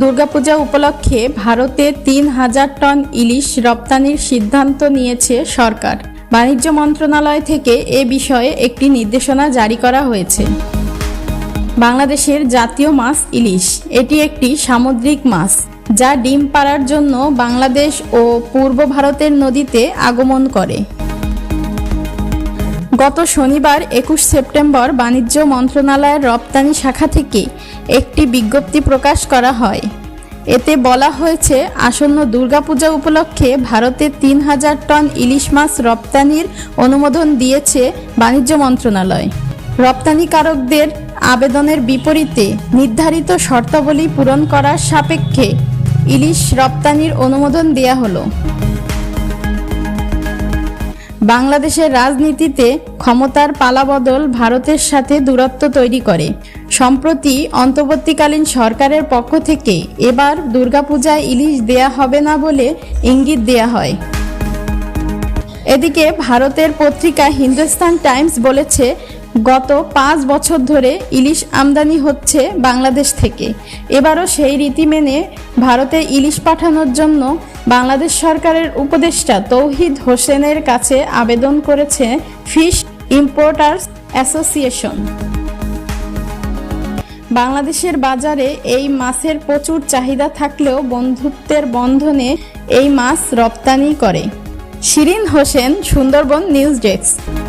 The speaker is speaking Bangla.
দুর্গাপূজা উপলক্ষে ভারতে তিন হাজার টন ইলিশ রপ্তানির সিদ্ধান্ত নিয়েছে সরকার। বাণিজ্য মন্ত্রণালয় থেকে এ বিষয়ে একটি নির্দেশনা জারি করা হয়েছে। বাংলাদেশের জাতীয় মাছ ইলিশ, এটি একটি সামুদ্রিক মাছ, যা ডিম পাড়ার জন্য বাংলাদেশ ও পূর্ব ভারতের নদীতে আগমন করে। গত শনিবার একুশ সেপ্টেম্বর বাণিজ্য মন্ত্রণালয়ের রপ্তানি শাখা থেকে একটি বিজ্ঞপ্তি প্রকাশ করা হয়। এতে বলা হয়েছে, আসন্ন দুর্গাপূজা উপলক্ষে ভারতে তিন হাজার টন ইলিশ মাছ রপ্তানির অনুমোদন দিয়েছে বাণিজ্য মন্ত্রণালয়। রপ্তানিকারকদের আবেদনের বিপরীতে নির্ধারিত শর্তাবলী পূরণ করার সাপেক্ষে ইলিশ রপ্তানির অনুমোদন দেয়া হলো। বাংলাদেশের রাজনীতিতে ক্ষমতার পালাবদল ভারতের সাথে দূরত্ব তৈরি করে। সম্প্রতি অন্তর্বর্তীকালীন সরকারের পক্ষ থেকে এবার দুর্গাপূজায় ইলিশ দেয়া হবে না বলে ইঙ্গিত দেয়া হয়। এদিকে ভারতের পত্রিকা হিন্দুস্তান টাইমস বলেছে গত পাঁচ বছর ধরে ইলিশ আমদানি হচ্ছে বাংলাদেশ থেকে। এবারও সেই রীতি মেনে ভারতে ইলিশ পাঠানোর জন্য বাংলাদেশ সরকারের উপদেষ্টা তৌহিদ হোসেনের কাছে আবেদন করেছে ফিশ ইম্পোর্টার্স অ্যাসোসিয়েশন। বাংলাদেশের বাজারে এই মাছের প্রচুর চাহিদা থাকলেও বন্ধুত্বের বন্ধনে এই মাছ রপ্তানি করে। Shirin Hossain, Sundarban news desk.